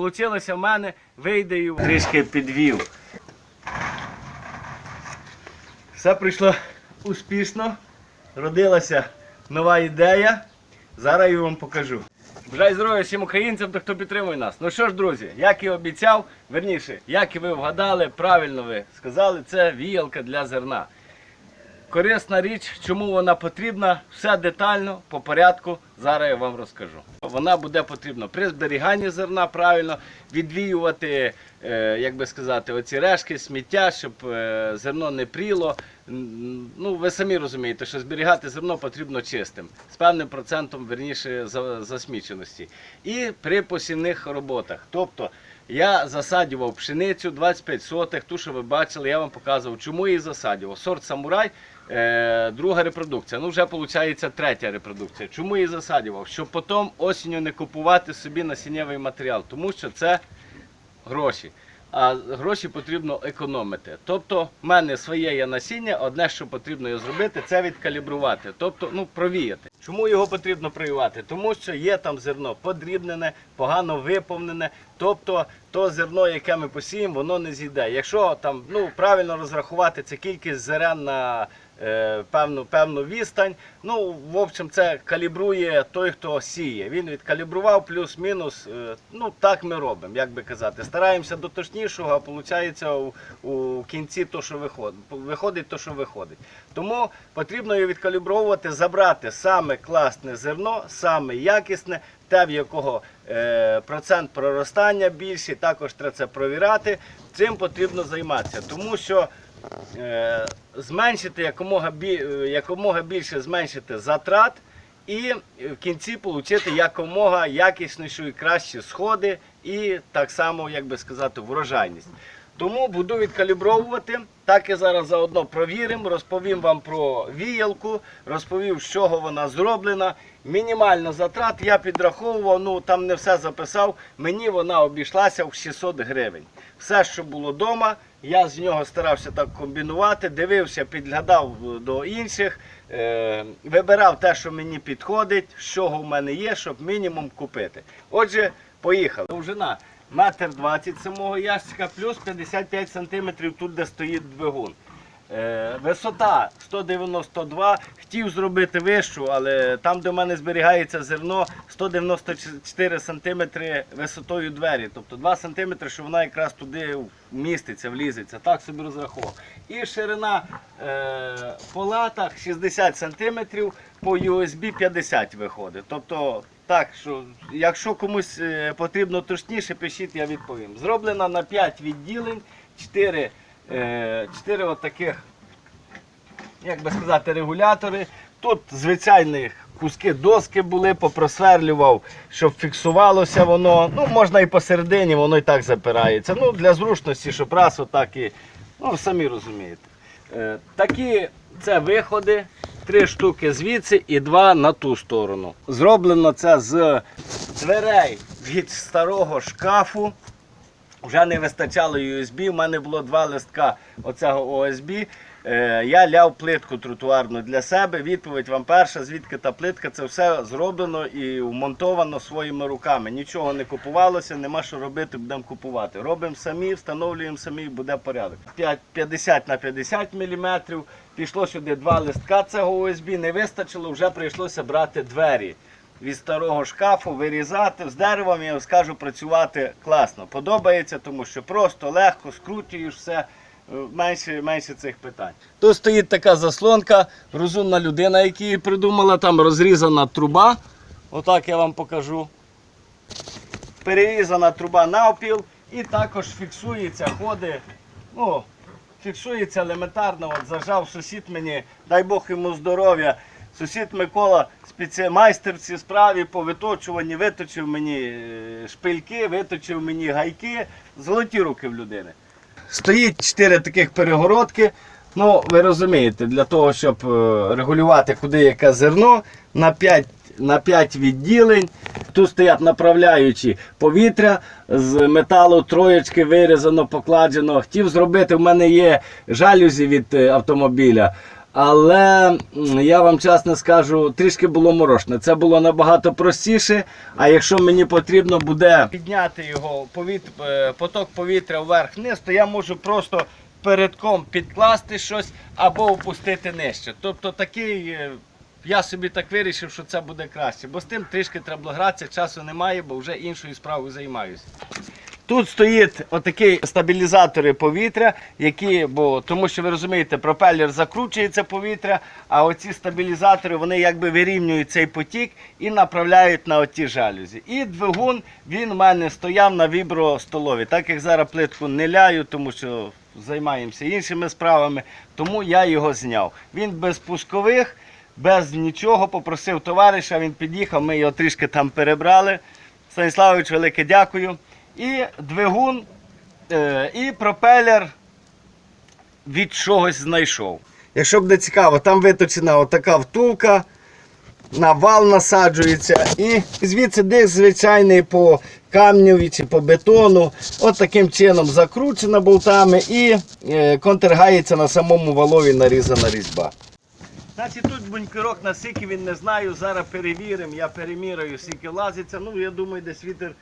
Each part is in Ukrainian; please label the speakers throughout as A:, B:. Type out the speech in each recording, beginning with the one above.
A: Получилося в мене, вийде трішки підвів. Все пройшло успішно. Родилася нова ідея. Зараз я вам покажу. Бажаю здоров'я всім українцям та хто підтримує нас. Ну що ж, друзі, як і обіцяв, верніше, як і ви вгадали, правильно ви сказали, це віялка для зерна. Корисна річ, чому вона потрібна, все детально, по порядку, зараз я вам розкажу. Вона буде потрібна при зберіганні зерна правильно, відвіювати, е, як би сказати, оці решки, сміття, щоб е, зерно не пріло. Ну, ви самі розумієте, що зберігати зерно потрібно чистим, з певним процентом верніше засміченості. І при посівних роботах. Тобто я засаджував пшеницю 25 сотих, ту, що ви бачили, я вам показував, чому її засаджував. Сорт самурай, друга репродукція. Ну, вже виходить третя репродукція. Чому її засаджував? Щоб потім осінню не купувати собі насіннєвий матеріал, тому що це гроші. А гроші потрібно економити. Тобто, в мене своє є насіння, одне, що потрібно зробити, це відкалібрувати, тобто ну, провіяти. Чому його потрібно провіювати? Тому що є там зерно подрібнене, погано виповнене. Тобто то зерно, яке ми посіємо, воно не зійде. Якщо там ну, правильно розрахувати це кількість зерен на е, певну, певну відстань, ну, в общем, це калібрує той, хто сіє. Він відкалібрував плюс-мінус. е, ну, так ми робимо, як би казати. Стараємося до точнішого, а виходить у, у кінці то, що виходить, виходить то, що виходить. Тому потрібно його відкалібровувати, забрати саме класне зерно, саме якісне, те, в якого е, процент проростання більший, також треба це провіряти. Цим потрібно займатися, тому що е, зменшити якомога, е, якомога більше зменшити затрат і в кінці отримати якомога якісніші і кращі сходи і так само, як би сказати, врожайність. Тому буду відкалібровувати. Так і зараз заодно провіримо, розповім вам про віялку, розповім, з чого вона зроблена. Мінімально затрат я підраховував, ну там не все записав. Мені вона обійшлася в 600 гривень. Все, що було вдома, я з нього старався так комбінувати, дивився, підглядав до інших, е, вибирав те, що мені підходить, з чого в мене є, щоб мінімум купити. Отже, поїхали. Довжина метр двадцять самого ящика, плюс 55 сантиметрів тут, де стоїть двигун. Е, висота 192, хотів зробити вищу, але там, де в мене зберігається зерно, 194 сантиметри висотою двері. Тобто 2 сантиметри, що вона якраз туди вміститься, влізеться. Так собі розрахував. І ширина е, по латах 60 сантиметрів, по USB 50 виходить. Тобто, так, що якщо комусь е, потрібно точніше, пишіть, я відповім. Зроблена на 5 відділень, 4 е, чотири от таких, як би сказати, регулятори. Тут звичайні куски доски були, попросверлював, щоб фіксувалося воно. Ну, можна і посередині, воно і так запирається. Ну, для зручності, щоб раз отак і. Ну, самі розумієте. Е, такі це виходи. Три штуки звідси і два на ту сторону. Зроблено це з дверей від старого шкафу. Вже не вистачало USB, у мене було два листка оцього ОСБ. Е, я ляв плитку тротуарну для себе. Відповідь вам перша, звідки та плитка, це все зроблено і вмонтовано своїми руками. Нічого не купувалося, нема що робити, будемо купувати. Робимо самі, встановлюємо самі, буде порядок. П'ять- 50 на 50 мм. Пішло сюди два листка цього ОСБ, не вистачило, вже прийшлося брати двері від старого шкафу, вирізати з деревом, я вам скажу, працювати класно. Подобається, тому що просто легко скручуєш все, е, менше, менше цих питань. Тут стоїть така заслонка, розумна людина, яка її придумала, там розрізана труба. Отак я вам покажу. Перерізана труба навпіл і також фіксується, ходи. Ну, фіксується елементарно. От зажав сусід мені, дай Бог йому здоров'я. Сусід Микола, майстер в цій справі по виточуванні, виточив мені е, шпильки, виточив мені гайки, золоті руки в людини. Стоїть чотири таких перегородки. Ну, ви розумієте, для того, щоб е, регулювати, куди яке зерно, на 5, на 5 відділень. Тут стоять направляючі повітря з металу троєчки вирізано, покладено. Хотів зробити, в мене є жалюзі від е, автомобіля. Але я вам чесно скажу, трішки було морошне. Це було набагато простіше. А якщо мені потрібно буде підняти його повіт, е, поток повітря вверх-вниз, то я можу просто передком підкласти щось або опустити нижче. Тобто такий. е, Я собі так вирішив, що це буде краще, бо з тим трішки треба гратися, часу немає, бо вже іншою справою займаюся. Тут стоїть отакі стабілізатори повітря, які, бо тому що ви розумієте, пропелер закручується повітря, а оці стабілізатори вони якби вирівнюють цей потік і направляють на оті жалюзі. І двигун він у мене стояв на вібростолові. Так як зараз плитку не ляю, тому що займаємося іншими справами, тому я його зняв. Він без пускових, без нічого. Попросив товариша, він під'їхав, ми його трішки там перебрали. Станіславович, велике дякую. І двигун, е, і пропелер від чогось знайшов. Якщо буде цікаво, там виточена отака втулка, на вал насаджується, і звідси десь звичайний по камню чи по бетону, от таким чином закручена болтами і е, контргається на самому валові нарізана різьба. Значить, тут бунькерок на він не знаю. Зараз перевіримо, я переміряю, скільки влазиться. Ну, я думаю, десь вітер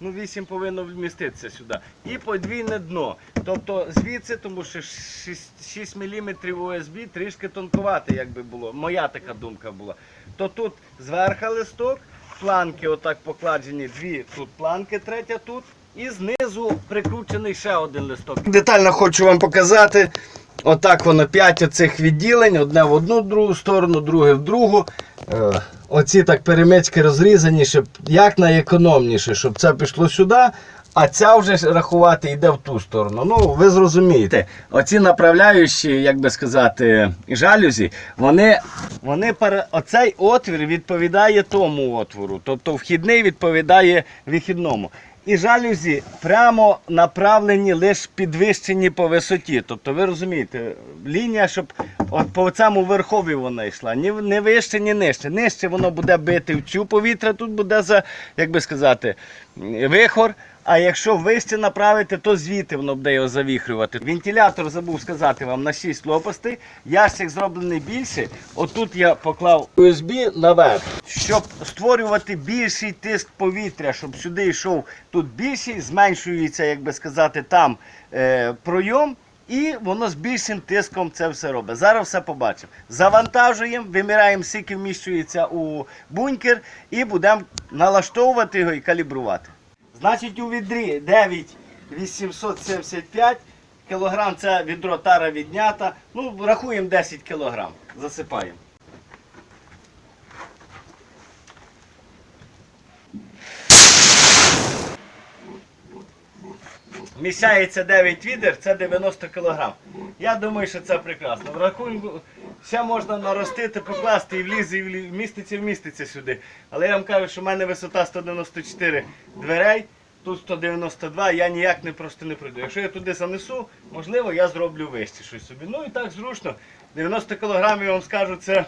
A: ну, 8 повинно вміститися сюди. І подвійне дно. Тобто звідси, тому що 6, 6 мм USB трішки тонкувати, як би було. Моя така думка була. То тут зверху листок, планки отак покладені, дві тут планки, третя тут. І знизу прикручений ще один листок. Детально хочу вам показати. Отак воно 5 оцих відділень, одне в одну другу сторону, друге в другу. Е, Оці так перемички розрізані, щоб як найекономніше, щоб це пішло сюди, а ця вже рахувати йде в ту сторону. Ну, ви зрозумієте. Оці направляючі, як би сказати, жалюзі, вони, вони пере... оцей отвір відповідає тому отвору. Тобто вхідний відповідає вихідному. І жалюзі прямо направлені лише підвищені по висоті. Тобто ви розумієте, лінія, щоб от по цьому верхові вона йшла. Ні, не вище, ні нижче. Нижче воно буде бити в цю повітря, тут буде за, як би сказати, вихор. А якщо вище направити, то звідти воно буде його завіхрювати. Вентилятор забув сказати вам на 6 лопастей. Ящик зроблений більше. Отут я поклав USB наверх, щоб створювати більший тиск повітря, щоб сюди йшов тут більший, зменшується, як би сказати, там е, пройом. І воно з більшим тиском це все робить. Зараз все побачимо. Завантажуємо, вимираємо, скільки вміщується у бункер, і будемо налаштовувати його і калібрувати. Значить, у відрі 9,875 кілограм це відро тара віднята. Ну, рахуємо 10 кілограм. Засипаємо. Міщається 9 відер, це 90 кг. Я думаю, що це прекрасно. Врахуємо, ще можна наростити, покласти і влізе, і влі- вміститься, вміститься сюди. Але я вам кажу, що в мене висота 194 дверей, тут 192, я ніяк не просто не пройду. Якщо я туди занесу, можливо, я зроблю вище щось собі. Ну і так зручно. 90 кг, я вам скажу, це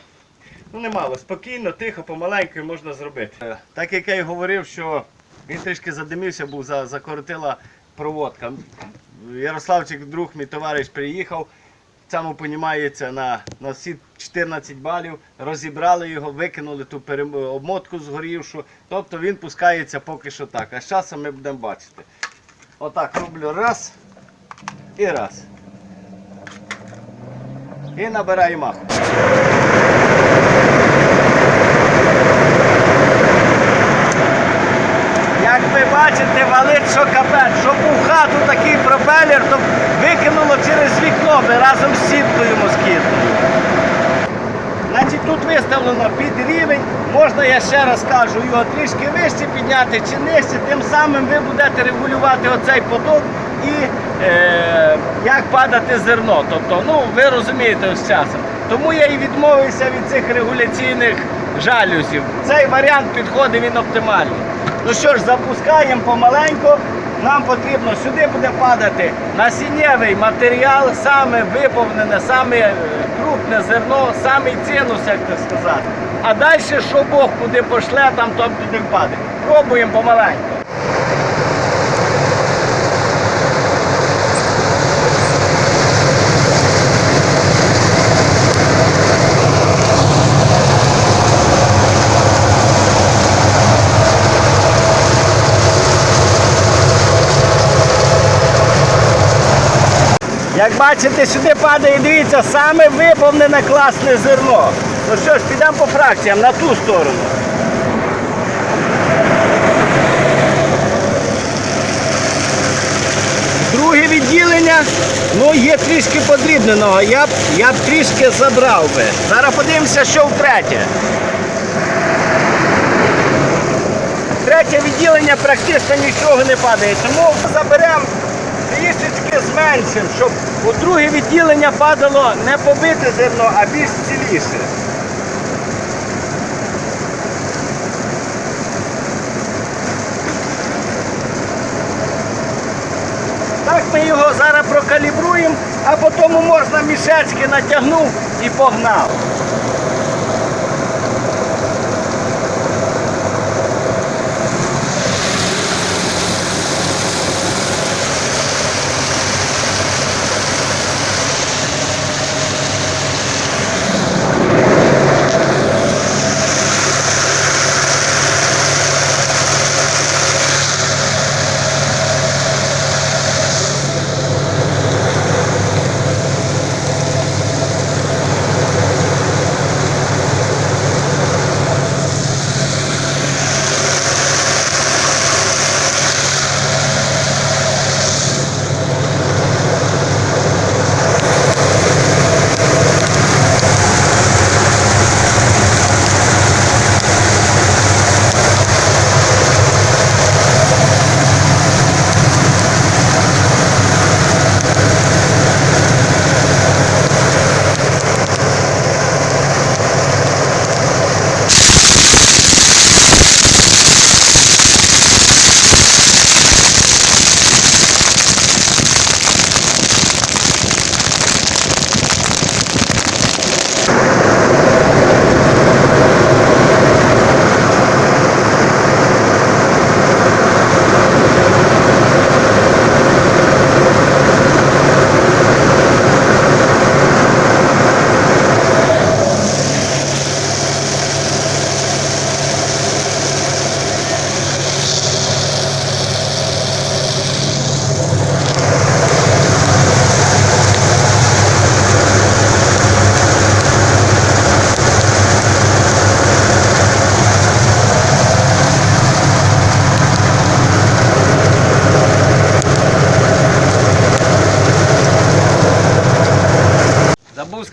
A: ну немало. Спокійно, тихо, помаленьку можна зробити. Так як я й говорив, що він трішки задимився, був закоротила проводка. Ярославчик, друг, мій товариш, приїхав. В цьому понімається на, на всі 14 балів. Розібрали його, викинули ту перем- обмотку згорівшу. Тобто він пускається поки що так. А з часом ми будемо бачити. Отак роблю раз і раз. І набираю маху. Як ви бачите, валить що капець, щоб у хату такий пропелер, то викинуло через вікно би разом з сіткою москітною. Значить, тут виставлено під рівень, можна, я ще раз кажу, його трішки вище підняти чи нижче, тим самим ви будете регулювати оцей поток і е, як падати зерно. Тобто, ну ви розумієте з часом. Тому я і відмовився від цих регуляційних жалюзів. Цей варіант підходить він оптимальний. Ну що ж, запускаємо помаленьку. Нам потрібно сюди буде падати насіннєвий матеріал, саме виповнене, саме е, крупне зерно, саме цінус, як це сказати. А далі, що Бог куди пошле, там там туди впаде. Пробуємо помаленьку. Як бачите, сюди падає, дивіться, саме виповнене класне зерно. Ну що ж, підемо по фракціям на ту сторону. Друге відділення, ну є трішки подрібненого. Я б, я б трішки забрав би. Зараз подивимося, що в третє. Третє відділення практично нічого не падає, тому заберемо трішечки щоб у друге відділення падало не побите зерно, а більш ціліше. Так ми його зараз прокалібруємо, а потім можна мішечки натягнув і погнав.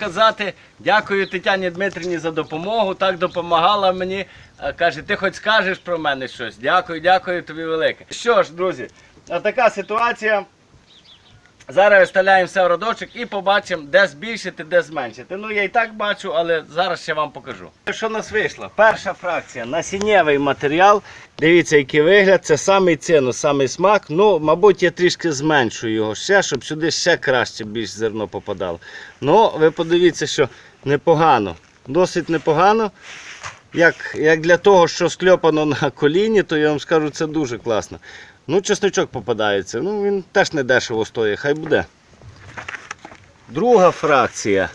A: Сказати, дякую Тетяні Дмитрівні за допомогу. Так допомагала мені. Е, Каже, ти хоч скажеш про мене щось. Дякую, дякую тобі велике. Що ж, друзі, така ситуація. Зараз виставляємо в родочок і побачимо, де збільшити, де зменшити. Ну я і так бачу, але зараз ще вам покажу. Що в нас вийшло? Перша фракція насіннєвий матеріал. Дивіться, який вигляд. Це самий ціну, самий смак. Ну, мабуть, я трішки зменшую його ще, щоб сюди ще краще більш зерно попадало. Ну, ви подивіться, що непогано. Досить непогано. Як, як для того, що скльопано на коліні, то я вам скажу, це дуже класно. Ну, чесночок попадається. Ну, він теж не дешево стоїть, хай буде. Друга фракція.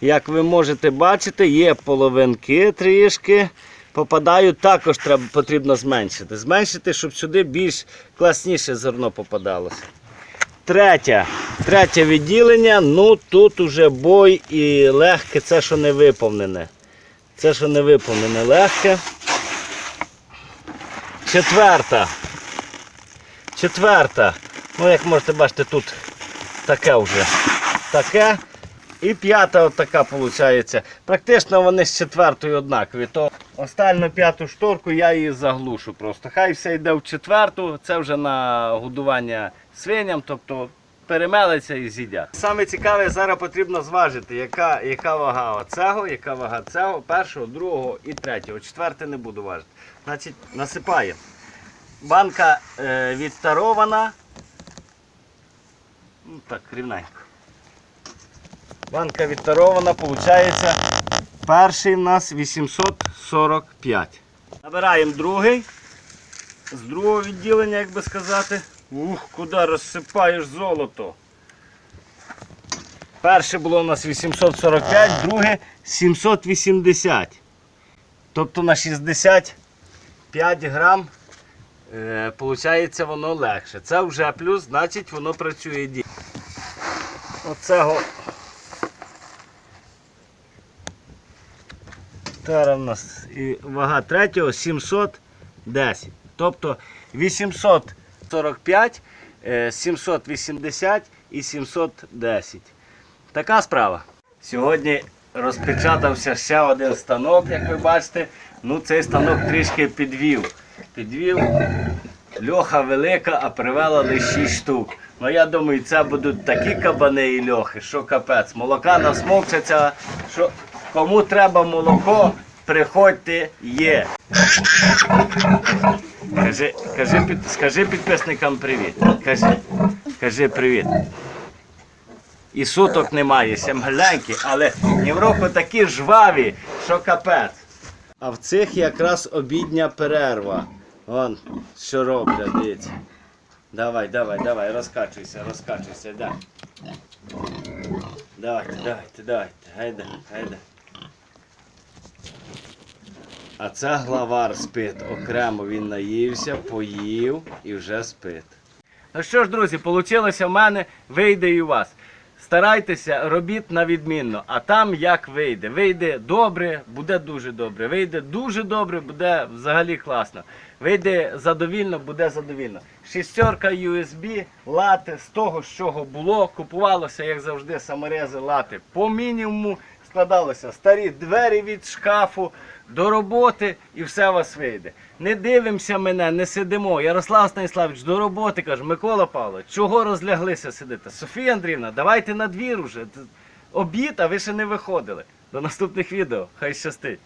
A: Як ви можете бачити, є половинки трішки. Попадають, також треба, потрібно зменшити. Зменшити, щоб сюди більш класніше зерно попадалося. Третє. Третє відділення. Ну тут уже бой і легке, це що не виповнене. Це що не виповнене легке. Четверта. Четверта. Ну, як можете бачити, тут таке вже. Таке. І п'ята от виходить. Практично вони з четвертою однакові. То остальну п'яту шторку я її заглушу просто. Хай все йде в четверту, це вже на годування свиням, тобто перемелиться і з'їдять. Саме цікаве, зараз потрібно зважити, яка, яка вага цього, яка вага цього, першого, другого і третього. Четверте не буду важити. Значить, насипаємо. Банка е, відтарована. Ну, так, рівненько. Банка відтарована, виходить, перший в нас 845. Набираємо другий. З другого відділення, як би сказати. Ух, куди розсипаєш золото. Перше було у нас 845, друге 780. Тобто на 65 грам получається воно легше. Це вже плюс, значить воно працює ді. оцього. Зараз у нас і вага третього 710. Тобто 845, е, 780 і 710. Така справа. Сьогодні розпечатався ще один станок, як ви бачите. Ну, цей станок трішки підвів. Підвів. Льоха велика, а привела лише 6 штук. Ну я думаю, це будуть такі кабани і льохи, що капець. Молока насмокчаться, що кому треба молоко, приходьте, є. Кажи, кажи, під, скажи підписникам привіт. Кажи, кажи привіт. І суток немає, ще маленькі, але Європа такі жваві, що капець. А в цих якраз обідня перерва. Вон, що роблять, дивіться. Давай, давай, давай, розкачуйся, розкачуйся, дай. Давайте, давайте, давайте, гайда, гайда. А це главар спить. Окремо він наївся, поїв і вже спить. Ну що ж, друзі, вийшло в мене, вийде і у вас. Старайтеся, робіть на відмінно, а там як вийде. Вийде добре, буде дуже добре. Вийде дуже добре, буде взагалі класно. Вийде задовільно, буде задовільно. Шістерка USB, лати з того, з чого було, купувалося, як завжди, саморези лати по мінімуму. Складалося старі двері від шкафу до роботи і все у вас вийде. Не дивимося мене, не сидимо. Ярослав Станіславович, до роботи каже, Микола Павлович, чого розляглися сидити? Софія Андріївна, давайте на двір уже. Обід, а ви ще не виходили. До наступних відео. Хай щастить.